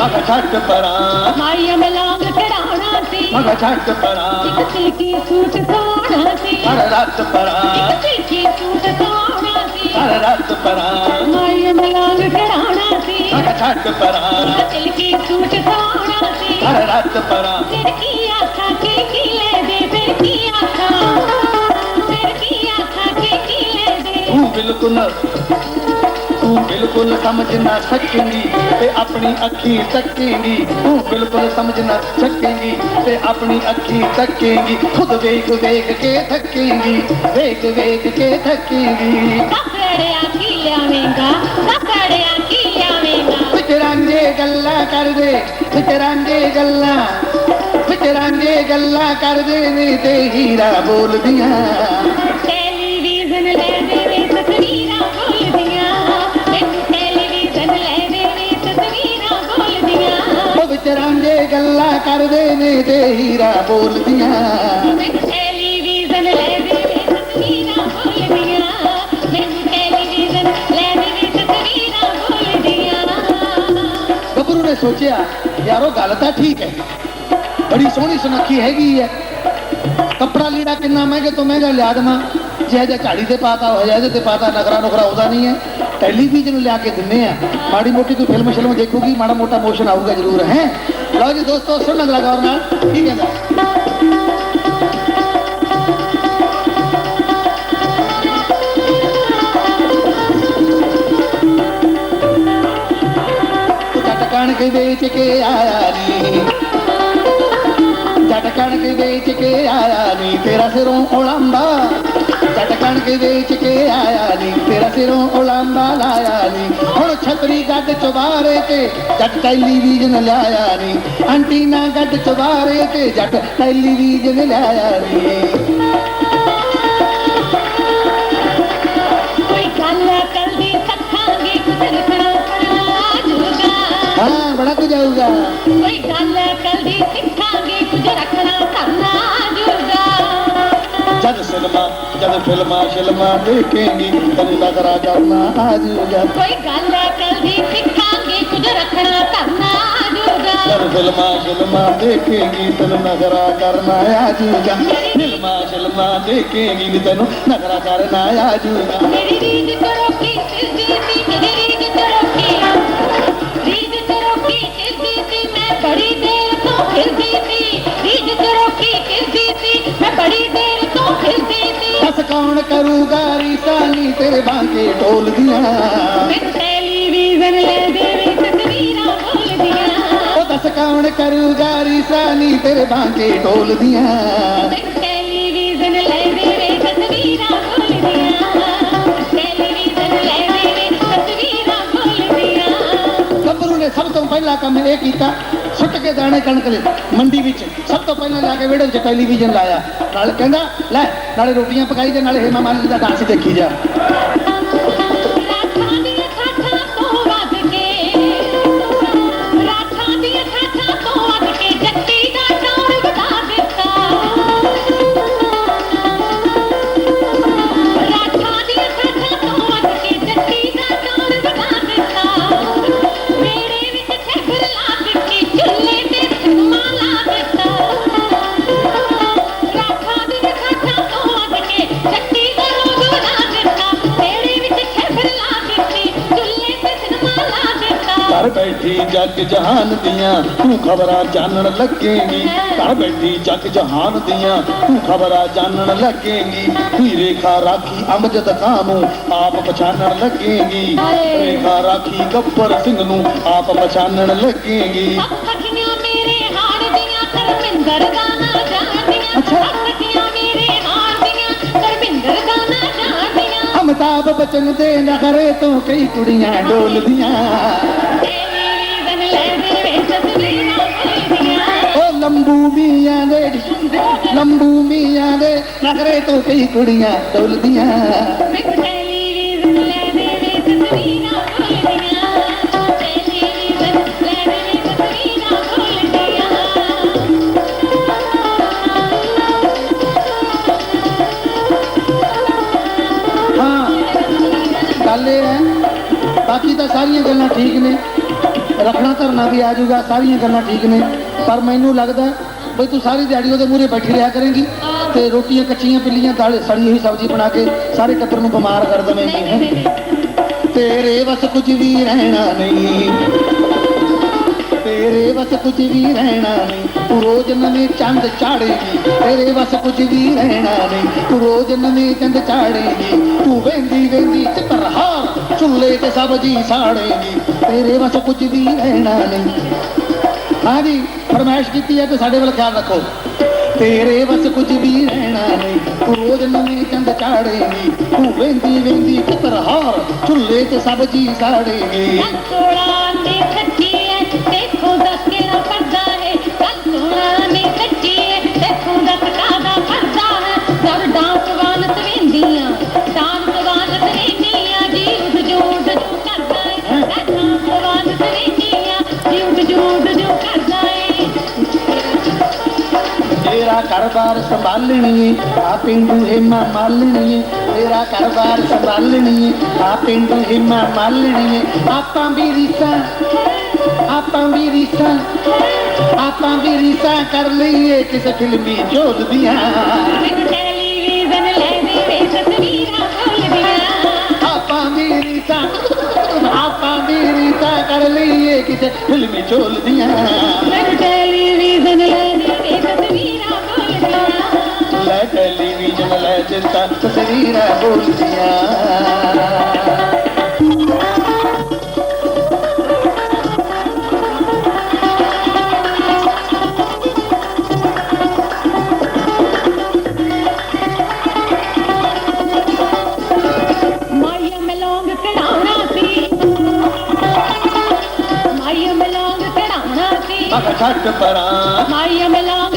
मग झट परा मायम लांग ठराणा से। मग झट परा इकते के सूट सोणा से। हर रात परा इकते के सूट सोणा से। हर रात परा मायम लांग ठराणा से। मग झट परा इकते के सूट सोणा से। हर रात परा की आखा के किले दे फिर की आखा। फिर की आखा के किले दे। तू बिल्कुल ਬਿਲਕੁਲ ਸਮਝ ਨਾ ਸਕੇਂਗੀ ਤੇ ਆਪਣੀ ਅੱਖੀ ਤੱਕੇਂਗੀ ਤੂੰ ਬਿਲਕੁਲ ਸਮਝ ਨਾ ਸਕੇਂਗੀ ਤੇ ਆਪਣੀ ਅੱਖੀ ਤੱਕੇਂਗੀ ਖੁਦ ਵੇਖ ਵੇਖ ਕੇ ਥੱਕੇਂਗੀ ਵੇਖ ਵੇਖ ਕੇ ਥੱਕੇਂਗੀ। ਕੱਪੜਿਆ ਕੀ ਲਿਆਵੇਂਗਾ ਕੱਪੜਿਆ ਕੀ ਲਿਆਵੇਂਗਾ? ਵਿਚਰਾਂਗੇ ਗੱਲਾਂ ਕਰਦੇ ਵਿਚਰਾਂਗੇ ਗੱਲਾਂ ਵਿਚਰਾਂਗੇ ਗੱਲਾਂ ਕਰਦੇ ਨੇ ਤੇ ਹੀਰਾ ਬੋਲਦੀਆਂ। ਉਹ ਵਿਚਰਾਂਗੇ ਗੱਲਾਂ ਕਰਦੇ ਨੇ ਤੇ ਹੀਰਾ ਬੋਲਦੀਆਂ। ਗੱਭਰੂ ਨੇ ਸੋਚਿਆ ਯਾਰੋ ਗੱਲ ਤਾਂ ਠੀਕ ਹੈ। ਬੜੀ ਸੋਹਣੀ ਸੁਨੱਖੀ ਹੈਗੀ ਹੈ। ਕੱਪੜਾ ਲੀੜਾ ਕਿੰਨਾ ਮਹਿੰਗੇ ਤੋਂ ਮਹਿੰਗਾ ਲਿਆ ਦੇਵਾਂ। ਜੇ ਜੇ ਝਾੜੀ ਤੇ ਪਾਤਾ ਹੋ ਜਾਏ ਤੇ ਪਾਤਾ ਨਖਰਾ ਨੁਖਰਾ ਉਹਦਾ ਨਹੀਂ ਹੈ। टेलीविज़न लिया के दिने हैं। माड़ी मोटी कोई फ़िल्म शिल्म देखोगी, माड़ा मोटा मोशन आऊगा ज़रूर, है? लो जी दोस्तों, सुन अगला गौर ना ठीक है कण के बेच के आया नी। ਜੱਟ ਕਣਕ ਵੇਚ ਕੇ ਆਇਆ ਨਹੀਂ ਤੇਰਾ ਸਿਰੋਂ ਉਲਾਂਬਾ ਜੱਟ ਕਣਕ ਵੇਚ ਕੇ ਆਇਆ ਨਹੀਂ ਤੇਰਾ ਸਿਰੋਂ ਉਲਾਂਬਾ ਲਾਇਆ ਨਹੀਂ ਹੁਣ ਛਤਰੀ ਗੱਡ ਚਵਾਰੇ ਤੇ ਜੱਟ ਟੈਲੀਵਿਜ਼ਨ ਲਾਇਆ ਨਹੀਂ ਆਂਟੀ ਨਾ ਗੱਡ ਚਵਾਰੇ ਤੇ ਜੱਟ ਟੈਲੀਵਿਜ਼ਨ ਲਾਇਆ ਨਹੀਂ ਹਾਂ ਬੜਾ ਕੁ ਜਾਊਗਾ जग सिनेमा जग फिल्मा शिल्मा देखेंगी तन नजरा करना आज कोई गल कल भी सिखांगे कुछ रखना करना जब फिल्मा शिल्मा देखेंगी तन नजरा करना आजूगा फिल्मा शिल्मा देखेंगी तन नजरा करना आजूगा मेरी रीत करो की दीदी मेरी रीत करो की रीत करो की दीदी मैं बड़ी देर तो को फिर ਫਿਰਦੀ ਸੀ ਦੱਸ ਕੌਣ ਕਰੂਗਾ ਰੀਸਾਨੀ ਤੇਰੇ ਬਾਂਕੇ ਢੋਲਦੀਆਂ ਮੈਨੂੰ ਟੈਲੀਵਿਜ਼ਨ ਲੈ ਦੇਵੇ ਤਸਵੀਰਾਂ ਬੋਲਦੀਆਂ ਉਹ ਦੱਸ ਕੌਣ ਕਰੂਗਾ ਰੀਸਾਨੀ ਤੇਰੇ ਬਾਂਕੇ ਢੋਲਦੀਆਂ ਮੈਨੂੰ ਟੈਲੀਵਿਜ਼ਨ ਲੈ ਦੇਵੇ ਤਸਵੀਰਾਂ ਬੋਲਦੀਆਂ ਟੈਲੀਵਿਜ਼ਨ ਲੈ ਦੇਵੇ ਤਸਵੀਰਾਂ ਬੋਲਦੀਆਂ ਗੱਭਰੂ ਨੇ ਸਭ ਤੋਂ ਪਹਿਲਾ ਕੰਮ ਇਹ ਕੀਤਾ ਕੇ ਦਾਣੇ ਕਣਕ ਦੇ, ਮੰਡੀ ਵਿੱਚ। ਸਭ ਤੋਂ ਪਹਿਲਾਂ ਜਾ ਕੇ ਵਿਹੜੇ 'ਚ ਟੈਲੀਵਿਜ਼ਨ ਲਾਇਆ। ਨਾਲ ਕਹਿੰਦਾ, ਲੈ, ਨਾਲੇ ਰੋਟੀਆਂ ਪਕਾਈ ਤੇ ਨਾਲੇ ਹੇਮਾ ਮਾਲਿਨੀ ਦਾ ਡਾਂਸ ਦੇਖੀ ਜਾ। ਘਰ ਬੈਠੀ ਜੱਗ ਜਹਾਨ ਦੀਆਂ ਤੂੰ ਖਬਰਾਂ ਜਾਣਨ ਲੱਗੇਂਗੀ। ਘਰ ਬੈਠੀ ਜੱਗ ਜਹਾਨ ਦੀਆਂ ਤੂੰ ਖਬਰਾਂ ਜਾਣਨ ਲੱਗੇਂਗੀ। ਤੂੰ ਰੇਖਾ ਰਾਖੀ ਅਮਜਦ ਖਾਂ ਨੂੰ ਆਪ ਪਛਾਣਨ ਲੱਗੇਂਗੀ। ਰੇਖਾ ਰਾਖੀ ਗੱਬਰ ਸਿੰਘ ਨੂੰ ਆਪ ਪਛਾਣਨ ਲੱਗੇਂਗੀ। ਜਾਣਦੀਆਂ ਅਮਤਾਬ ਬਚਨ ਦੇ ਨਖਰੇ ਤੋਂ ਕਈ ਕੁੜੀਆਂ ਡੋਲਦੀਆਂ ਟੈਲੀਵਿਜ਼ਨ ਲੈ ਦੇਵੇ ਤਸਵੀਰਾਂ ਬੋਲਦੀਆਂ ਉਹ ਲੰਬੂ ਮੀਆਂ ਦੇ ਲੰਬੂ ਮੀਆਂ ਦੇ ਨਖਰੇ ਤੋਂ ਕਈ ਕੁੜੀਆਂ ਡੋਲਦੀਆਂ ਬਾਕੀ ਤਾਂ ਸਾਰੀਆਂ ਗੱਲਾਂ ਠੀਕ ਨੇ। ਰੱਖਣਾ ਧਰਨਾ ਵੀ ਆ ਜਾਊਗਾ ਸਾਰੀਆਂ ਗੱਲਾਂ ਠੀਕ ਨੇ। ਪਰ ਮੈਨੂੰ ਲੱਗਦਾ ਬਈ ਤੂੰ ਸਾਰੀ ਦਿਹਾੜੀ ਉਹਦੇ ਮੂਹਰੇ ਬੈਠੀ ਰਿਹਾ ਕਰੇਂਗੀ ਤੇ ਰੋਟੀਆਂ ਕੱਚੀਆਂ ਪਿੱਲੀਆਂ ਦਾਲ ਸੜੀ ਹੋਈ ਸਬਜ਼ੀ ਬਣਾ ਕੇ ਸਾਰੇ ਟੱਬਰ ਨੂੰ ਬਿਮਾਰ ਕਰ ਦੇਵੇਂਗੀ ਤੇਰੇ ਵਸ ਕੁਝ ਵੀ ਰਹਿਣਾ ਨਹੀਂ। ਤੇਰੇ ਵਸ ਕੁਝ ਵੀ ਰਹਿਣਾ ਨਹੀਂ। नवे चंद चाड़ेगी तेरे बस कुछ भी रहना नहीं तू चंद चाड़ेगी तू वेंदी वेंदी चूल्हे ते सब जी साड़ेगी तेरे बस कुछ भी रहना नहीं हाँ जी फरमाइश की है साढ़े वाल ख्याल रखो तेरे बस कुछ भी रहना नहीं तू रोज नवी चंद चाड़ेगी तू वेंदी वेंदी चक्कर हार चूल्हे ते सब जी साड़ेगी कारोबार संभालनी आ पिंडू हेमा मालनी लेनी मेरा कारोबार संभाल लेनी आप हेमा मालनी। लेनी आपा भी रीसा आपा भी रीसा आपा भी रीसा कर लिए किस फिल्मी जोत दिया। कर लिए किसे फिल्मी चोल दिया। टेलीविज़न ले वाला टेलीविजन वाला चिंता तस्वीर बोलतिया माइया में लौंग कड़ाना थी माइया में लौंग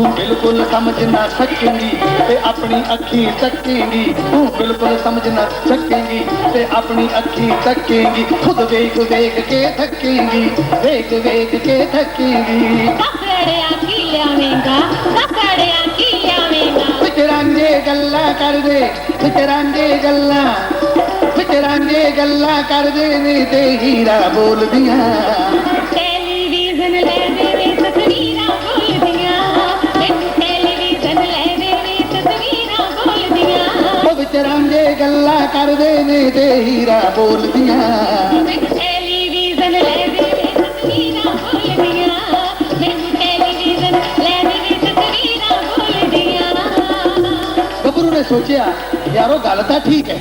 तू बिल्कुल सम्झ न सघंदी ते अपनी अखी चकेंगी तू बिल्कुल सम्झ न सघंदी ते अपनी अखी चकेंगी खुद वेग वेग के थकेंगी वेग वेग के थकेंगी फिकरां गल्ला कर दे फिकरां जे गल्ला फिकरां जे गल्ला। कर दे ने ते हीरा बोल दिया ਗੱਲਾਂ ਕਰਦੇ ਨੇ ਤੇ ਹੀਰਾ ਬੋਲਦੀਆਂ ਮੈਨੂੰ ਟੈਲੀਵਿਜ਼ਨ ਲੈ ਦੇਵੇ ਤਸਵੀਰਾਂ ਬੋਲਦੀਆਂ ਮੈਨੂੰ ਟੈਲੀਵਿਜ਼ਨ ਲੈ ਦੇਵੇ ਤਸਵੀਰਾਂ ਬੋਲਦੀਆਂ ਗੱਭਰੂ ਨੇ ਸੋਚਿਆ ਯਾਰੋ ਗੱਲ ਤਾਂ ਠੀਕ ਹੈ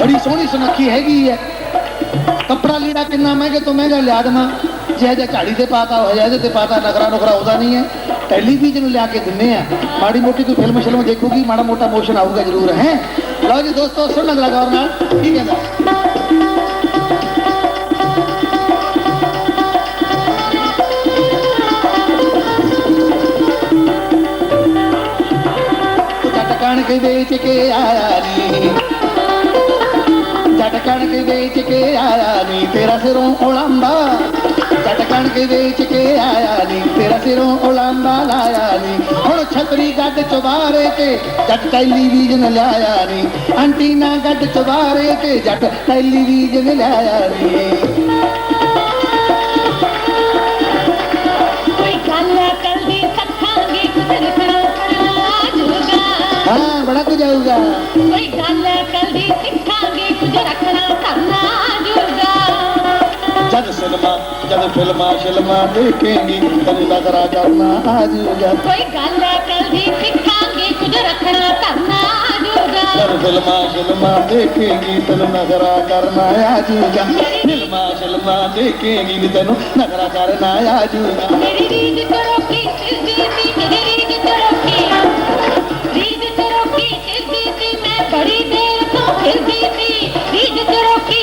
ਬੜੀ ਸੋਹਣੀ ਸੁਨੱਖੀ ਹੈਗੀ ਹੈ ਕੱਪੜਾ ਲੀੜਾ ਕਿੰਨਾ ਮਹਿੰਗੇ ਤੋਂ ਮਹਿੰਗਾ ਲਿਆ ਦੇਵਾਂ ਜੇ ਜੇ ਝਾੜੀ ਤੇ ਪਾਤਾ ਹੋ ਜਾਏ ਇਹਦੇ ਤੇ ਪਾਤਾ ਨਖਰਾ ਨੁਖਰਾ ਉਹਦਾ ਨਹੀਂ ਹੈ ਟੈਲੀਵਿਜ਼ਨ ਲਿਆ ਕੇ ਦਿੰਨੇ ਆ ਮਾੜੀ ਮੋਟੀ ਕੋਈ ਫਿਲਮ ਸ਼ਿਲਮ ਦੇਖੂਗੀ ਮਾੜਾ ਮੋਟਾ ਮੋਸ਼ਨ ਆਊਗਾ ਜ਼ਰੂਰ ਹੈ लगे दोस्तों सुन लग लगा और ठीक है कणक बेच के आया नी कणक बेच के आया नी तेरा सिरों उड़ा ਨੀ ਜੱਟ ਕਣਕ ਵੇਚ ਕੇ ਆਇਆ ਨੀ ਤੇਰਾ ਸਿਰੋਂ ਉਲਾਂਦਾ ਲਾਇਆ ਨੀ। ਹੁਣ ਛਤਰੀ ਗੱਡ ਚਵਾਰੇ ਤੇ ਜੱਟ ਟੈਲੀਵਿਜ਼ਨ ਲਿਆਇਆ ਨੀ। ਅੰਟੀਨਾ ਗੱਡ ਚਵਾਰੇ ਤੇ ਜੱਟ ਟੈਲੀਵਿਜ਼ਨ ਲਿਆਇਆ ਨੀ। ਹਾਂ ਬੜਾ ਕੁਝ ਆਊਗਾ। ਕੋਈ ਗੱਲ ਕਰਦੀ ਸਿੱਖਾਂਗੇ ਕੁਝ ਰੱਖਣਾ ਕਰਨਾ जग सिनेमा जब फिल्मा शिल्मा देखेंगी तन नज़र आ जाना आज कोई गल गाला कल भी सिखांगे कुछ रखना करना जब फिल्मा शिल्मा देखेंगी तन नज़र आ करना आज फिल्मा शिल्मा देखेंगी तन नज़र आ करना आज मेरी रीत करो की मेरी रीत तो करो की रीत तो करो की मैं बड़ी देर तो फिर भी थी रीत करो की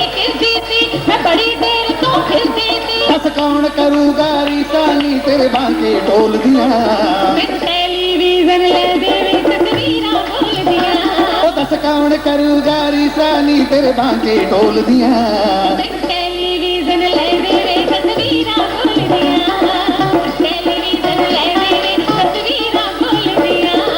मैं बड़ी देर ਕੌਣ ਕਰੂਗਾ ਰੀਤਾ ਨੀ ਤੇਰੇ ਬਾਂਕੇ ਢੋਲਦੀਆਂ ਟੈਲੀਵਿਜ਼ਨ ਲੈ ਦੇਵੇ ਤਸਵੀਰਾਂ ਬੋਲਦੀਆਂ ਉਹ ਸਸਕਾਉਣ ਕਰੂਗਾ ਰੀਤਾ ਨੀ ਤੇਰੇ ਬਾਂਕੇ ਢੋਲਦੀਆਂ